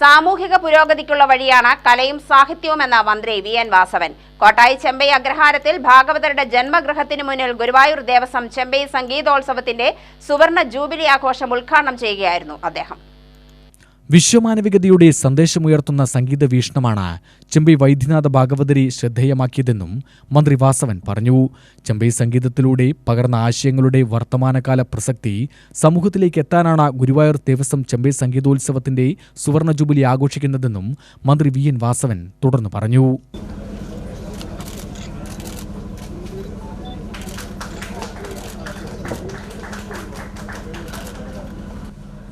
സാമൂഹിക പുരോഗതിക്കുള്ള വഴിയാണ് കലയും സാഹിത്യവും എന്ന മന്ത്രി വി എൻ വാസവൻ. കോട്ടായി ചെമ്പൈ അഗ്രഹാരത്തിൽ ഭാഗവതരുടെ ജന്മഗൃഹത്തിനു മുന്നിൽ ഗുരുവായൂർ ദേവസ്വം ചെമ്പൈ സംഗീതോത്സവത്തിന്റെ സുവർണ ജൂബിലി ആഘോഷം ഉദ്ഘാടനം ചെയ്യുകയായിരുന്നു അദ്ദേഹം. വിശ്വമാനവികതയുടെ സന്ദേശമുയർത്തുന്ന സംഗീത വീക്ഷണമാണ് ചെമ്പൈ വൈദ്യനാഥ ഭാഗവതരി ശ്രദ്ധേയമാക്കിയതെന്നും മന്ത്രി വാസവൻ പറഞ്ഞു. ചെമ്പൈ സംഗീതത്തിലൂടെ പകർന്ന ആശയങ്ങളുടെ വർത്തമാനകാല പ്രസക്തി സമൂഹത്തിലേക്ക് എത്താനാണ് ഗുരുവായൂർ ദേവസ്വം ചെമ്പൈ സംഗീതോത്സവത്തിന്റെ സുവർണ ജൂബിലി ആഘോഷിക്കുന്നതെന്നും മന്ത്രി വി എൻ വാസവൻ തുടർന്ന് പറഞ്ഞു.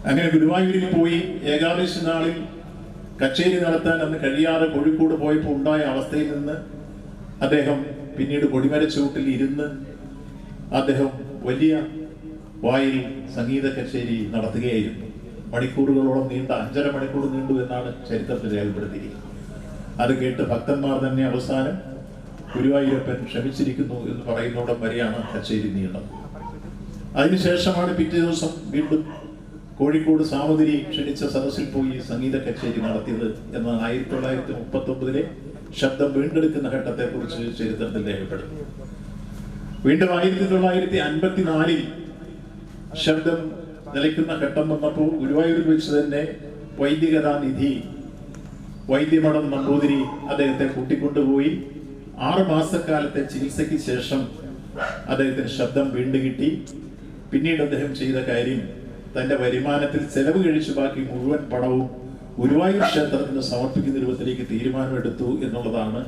അങ്ങനെ ഗുരുവായൂരിൽ പോയി ഏകാദശി നാളിൽ കച്ചേരി നടത്താൻ അന്ന് കഴിയാതെ കോഴിക്കോട് പോയപ്പോൾ ഉണ്ടായ അവസ്ഥയിൽ നിന്ന് അദ്ദേഹം പിന്നീട് കൊടിമര ചുവട്ടിൽ ഇരുന്ന് അദ്ദേഹം വലിയ വായിൽ സംഗീത കച്ചേരി നടത്തുകയായിരുന്നു. മണിക്കൂറുകളോളം നീണ്ട അഞ്ചര മണിക്കൂർ നീണ്ടു എന്നാണ് ചരിത്രത്തിൽ രേഖപ്പെടുത്തിയിരിക്കുന്നത്. അത് കേട്ട് ഭക്തന്മാർ തന്നെ അവസാനം ഗുരുവായൂരപ്പൻ ക്ഷമിച്ചിരിക്കുന്നു എന്ന് പറയുന്നോടം വരെയാണ് കച്ചേരി നീണ്ടത്. അതിനുശേഷമാണ് പിറ്റേ ദിവസം വീണ്ടും കോഴിക്കോട് സാമൂതിരി ക്ഷണിച്ച സദസ്സിൽ പോയി സംഗീത കച്ചേരി നടത്തിയത് എന്ന ആയിരത്തി തൊള്ളായിരത്തി മുപ്പത്തി ഒമ്പതിലെ ശബ്ദം വീണ്ടെടുക്കുന്ന ഘട്ടത്തെ കുറിച്ച് ചരിത്രത്തിൽ രേഖപ്പെടുന്നു. വീണ്ടും ആയിരത്തി തൊള്ളായിരത്തി അൻപത്തിനാലിൽ ശബ്ദം നിലയ്ക്കുന്ന ഘട്ടം വന്നപ്പോൾ ഗുരുവായൂർ വെച്ച് തന്നെ വൈദികതാനിധി വൈദ്യമഠം നമ്പൂതിരി അദ്ദേഹത്തെ കൂട്ടിക്കൊണ്ടുപോയി. ആറു മാസക്കാലത്തെ ചികിത്സയ്ക്ക് ശേഷം അദ്ദേഹത്തിന് ശബ്ദം വീണ്ടുകിട്ടി പിന്നീട് അദ്ദേഹം ചെയ്ത കാര്യം തന്റെ വരുമാനത്തിൽ ചെലവ് കഴിച്ചു ബാക്കി മുഴുവൻ പണവും ഗുരുവായൂർ ക്ഷേത്രത്തിന് സമർപ്പിക്കുന്ന രൂപത്തിലേക്ക് തീരുമാനമെടുത്തു എന്നുള്ളതാണ്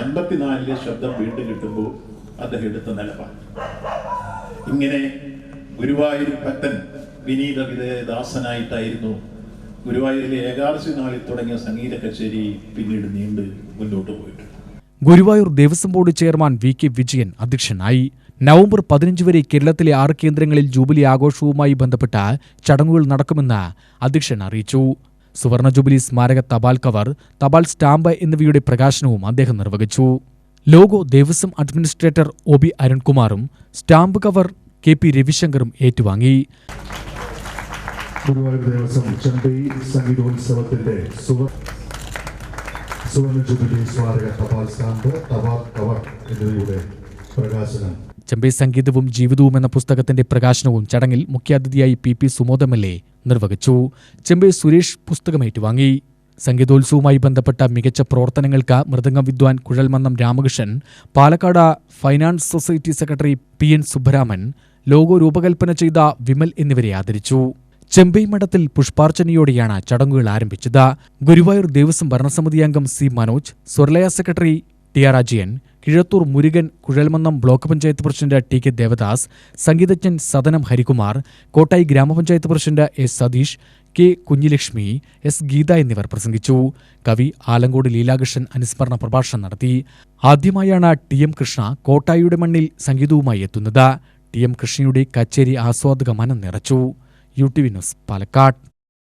അൻപത്തിനാലിലെ ശബ്ദം വീണ്ടും കിട്ടുമ്പോൾ അദ്ദേഹം എടുത്ത നിലപാട്. ഇങ്ങനെ ഗുരുവായൂർ ഭക്തൻ വിനീത വിധേയദാസനായിട്ടായിരുന്നു ഗുരുവായൂരിലെ ഏകാദശി നാളിൽ തുടങ്ങിയ സംഗീത കച്ചേരി പിന്നീട് നീണ്ട് മുന്നോട്ട് പോയിട്ടുണ്ട്. Guruvayur Devaswom board chairman V K Vijayan അധ്യക്ഷനായി നവംബർ പതിനഞ്ച് വരെ കേരളത്തിലെ ആറ് കേന്ദ്രങ്ങളിൽ ജൂബിലി ആഘോഷവുമായി ബന്ധപ്പെട്ട ചടങ്ങുകൾ നടക്കുമെന്ന് അധ്യക്ഷൻ അറിയിച്ചു. സുവർണ ജൂബിലി സ്മാരക തപാൽ കവർ തപാൽ സ്റ്റാമ്പ് എന്നിവയുടെ പ്രകാശനവും അദ്ദേഹം നിർവഹിച്ചു. Logo Devaswom administrator O B അരുൺകുമാറും stamp cover K P രവിശങ്കറും ഏറ്റുവാങ്ങി. ഗുരുവായൂർ ദേവസ്വം ചെമ്പൈ സംഗീതോത്സവത്തിന്റെ സുവ സുവർണ ജൂബിലി സ്മാരക തപാൽ സ്റ്റാമ്പ് തപാൽ കവർ എന്നിവയുടെ പ്രകാശനം ചെമ്പൈ സംഗീതവും ജീവിതവും എന്ന പുസ്തകത്തിന്റെ പ്രകാശനവും ചടങ്ങിൽ മുഖ്യാതിഥിയായി P P Sumodam L A നിർവഹിച്ചു. ചെമ്പൈ സുരേഷ് പുസ്തകം ഏറ്റുവാങ്ങി. സംഗീതോത്സവവുമായി ബന്ധപ്പെട്ട മികച്ച പ്രവർത്തനങ്ങൾക്ക് മൃദംഗം വിദ്വാൻ Kuzhalmannam Ramakrishnan Palakkad finance society secretary P N Subbaraman logo രൂപകൽപ്പന ചെയ്ത വിമൽ എന്നിവരെ ആദരിച്ചു. ചെമ്പൈ മഠത്തിൽ പുഷ്പാർച്ചനയോടെയാണ് ചടങ്ങുകൾ ആരംഭിച്ചത്. ഗുരുവായൂർ ദേവസ്വം ഭരണസമിതി അംഗം C Manoj Swaralaya secretary T R Ajayan Kizhathur Murukan Kuzhalmannam block panchayat president T K Devadas സംഗീതജ്ഞൻ സദനം ഹരികുമാർ കോട്ടായി ഗ്രാമപഞ്ചായത്ത് president S Satheesh K Kunjilakshmi S Geetha എന്നിവർ പ്രസംഗിച്ചു. കവി ആലങ്കോട് ലീലാകൃഷ്ണൻ അനുസ്മരണ പ്രഭാഷണം നടത്തി. ആദ്യമായാണ് ടി എം കൃഷ്ണ കോട്ടായിയുടെ മണ്ണിൽ സംഗീതവുമായി എത്തുന്നത്. ടി എം കൃഷ്ണയുടെ കച്ചേരി ആസ്വാദക മനം നിറച്ചു. U T V news Palakkad.